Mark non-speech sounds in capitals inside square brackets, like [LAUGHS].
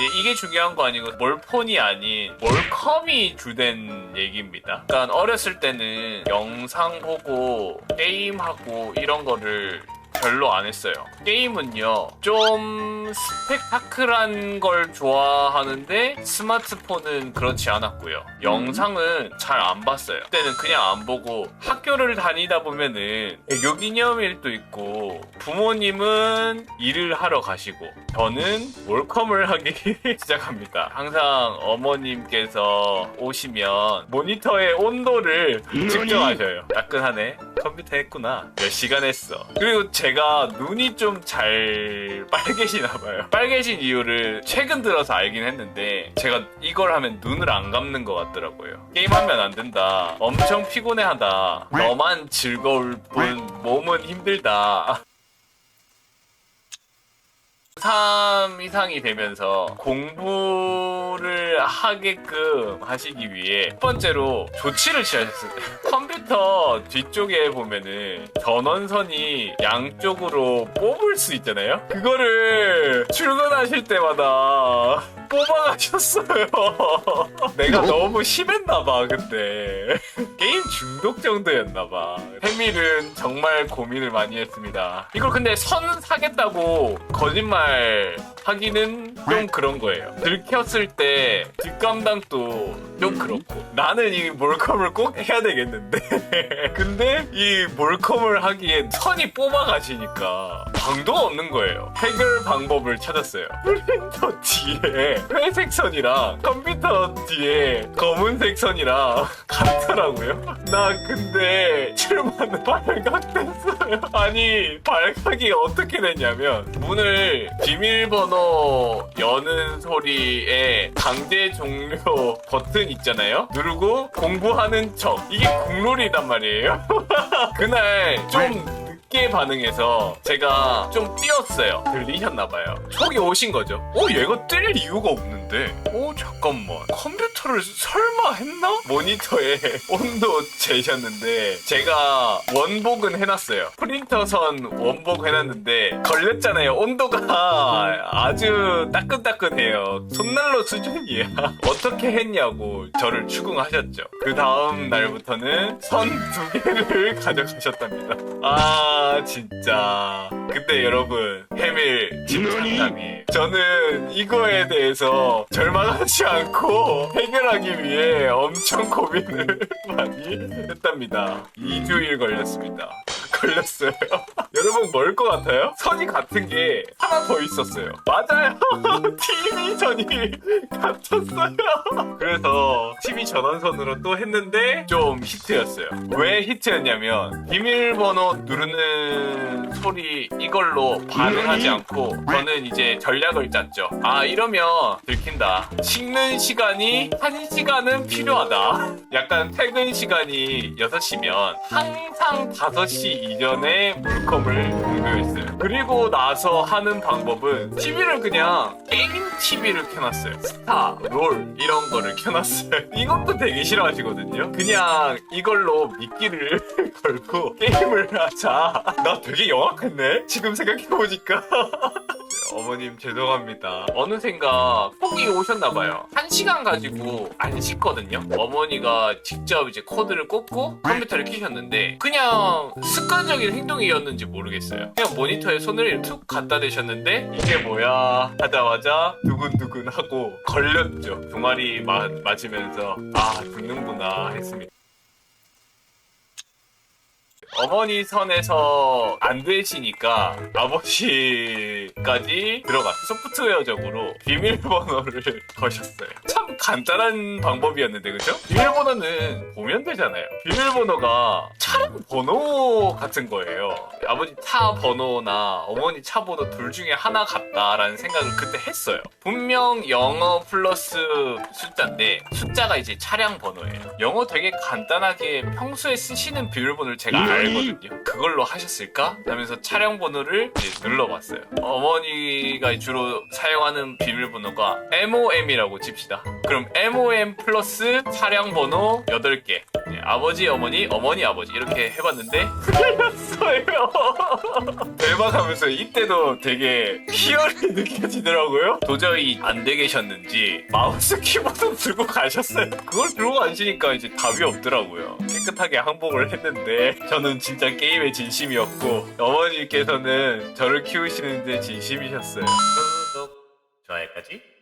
이제 이게 중요한 거 아니고 몰폰이 아닌 몰컴이 주된 얘기입니다. 그러니까 어렸을 때는 영상 보고 게임하고 이런 거를 별로 안 했어요. 게임은요, 좀 스펙타클한 걸 좋아하는데 스마트폰은 그렇지 않았고요. 영상은 잘 안 봤어요. 그때는 그냥 안 보고 학교를 다니다 보면은 애교 기념일도 있고 부모님은 일을 하러 가시고 저는 몰컴을 하기 [LAUGHS] 시작합니다. 항상 어머님께서 오시면 모니터의 온도를 측정하셔요. 따끈하네. 컴퓨터 했구나. 몇 시간 했어. 그리고 제가 눈이 좀 잘 빨개지나 봐요. 빨개진 이유를 최근 들어서 알긴 했는데 제가 이걸 하면 눈을 안 감는 것 같더라고요. 게임하면 안 된다. 엄청 피곤해하다. 너만 즐거울 뿐 몸은 힘들다. 3 이상이 되면서 공부를 하게끔 하시기 위해 첫 번째로 조치를 취하셨어요. [LAUGHS] 컴퓨터 뒤쪽에 보면은 전원선이 양쪽으로 뽑을 수 있잖아요. 그거를 출근하실 때마다 뽑아가셨어요. [LAUGHS] 내가 너무 심했나봐 그때. [LAUGHS] 게임 중독 정도였나봐. 해밀은 정말 고민을 많이 했습니다. 이걸 근데 선 사겠다고 거짓말 하기는 좀 그런 거예요. 들켰을 때 뒷감당도 좀 그렇고 나는 이 몰컴을 꼭 해야 되겠는데 [LAUGHS] 근데 이 몰컴을 하기엔 선이 뽑아가시니까 방도가 없는 거예요. 해결 방법을 찾았어요. 프린터 뒤에 회색 선이랑 컴퓨터 뒤에 검은색 선이랑 [LAUGHS] 같더라고요. 나 근데 출마는 발각됐어요. 아니 발각이 어떻게 됐냐면 문을 비밀번호 여는 소리에 강제 종료 [LAUGHS] 버튼 있잖아요. 누르고 공부하는 척 이게 국룰이단 말이에요. [LAUGHS] 그날 좀 늦게 반응해서 제가 좀 뛰었어요. 들리셨나봐요. 촉이 오신 거죠. 어, 얘가 뜰 이유가 없는데. 어, 잠깐만. 컴퓨터를 설마 했나? 모니터에 [LAUGHS] 온도 재셨는데 제가 원복은 해놨어요. 프린터선 원복 해놨는데 걸렸잖아요. 온도가 [LAUGHS] 아주 따끈따끈해요. 손난로 수준이야. [LAUGHS] 어떻게 했냐고 저를 추궁하셨죠. 그 다음 날부터는 선 두 개를 가져가셨답니다. 아 진짜. 근데 여러분 해밀 집착남이 저는 이거에 대해서 절망하지 않고 해결하기 위해 엄청 고민을 [LAUGHS] 많이 했답니다. 2주일 걸렸습니다. [LAUGHS] 걸렸어요. [LAUGHS] 여러분 뭘 것 같아요? 선이 같은 게 하나 더 있었어요. 맞아요. [LAUGHS] TV 선이 같았어요. 그래서 TV 전원선으로 또 했는데 좀 히트였어요. 왜 히트였냐면 비밀번호 누르는 소리 이걸로 반응하지 않고 저는 이제 전략을 짰죠. 아 이러면 들킨다. 식는 시간이 1시간은 필요하다. 약간 퇴근 시간이 6시면 항상 5시 이전에 물컴을 공유했어요. 그리고 나서 하는 방법은 TV를 그냥 게임 TV를 켜놨어요. 스타, 롤 이런 거를 켜놨어요. 이것도 되게 싫어하시거든요. 그냥 이걸로 미끼를 [LAUGHS] 걸고 게임을 하자. 나 되게 영 악했네. 지금 생각해보니까. [LAUGHS] 어머님 죄송합니다. 어느샌가 폭이 오셨나봐요. 한 시간 가지고 안 씻거든요. 어머니가 직접 이제 코드를 꽂고 컴퓨터를 켜셨는데 그냥 습관적인 행동이었는지 모르겠어요. 그냥 모니터에 손을 툭 갖다 대셨는데 이게 뭐야 하자마자 두근두근 하고 걸렸죠. 종아리 마- 맞으면서 아 죽는구나 했습니다. 어머니 선에서 안 되시니까 아버지까지 들어가 소프트웨어적으로 비밀번호를 [LAUGHS] 거셨어요. 참 간단한 방법이었는데 그죠? 비밀번호는 보면 되잖아요. 비밀번호가 차량 번호 같은 거예요. 아버지 차 번호나 어머니 차 번호 둘 중에 하나 같다라는 생각을 그때 했어요. 분명 영어 플러스 숫자인데 숫자가 이제 차량 번호예요. 영어 되게 간단하게 평소에 쓰시는 비밀번호를 제가 알거든요. 그걸로 하셨을까? 하면서 차량 번호를 눌러봤어요. 어머니가 주로 사용하는 비밀번호가 MOM이라고 칩시다. 그럼 MOM 플러스 차량 번호 8개. 네, 아버지, 어머니, 어머니, 아버지 이렇게 해봤는데 틀렸어요. [LAUGHS] 대박하면서 이때도 되게 희열이 [LAUGHS] 느껴지더라고요. 도저히 안 되계셨는지 마우스 키보드 들고 가셨어요. 그걸 들고 가시니까 이제 답이 없더라고요. 깨끗하게 항복을 했는데 저는 진짜 게임에 진심이었고 어머니께서는 저를 키우시는데 진심이셨어요. 좋아요까지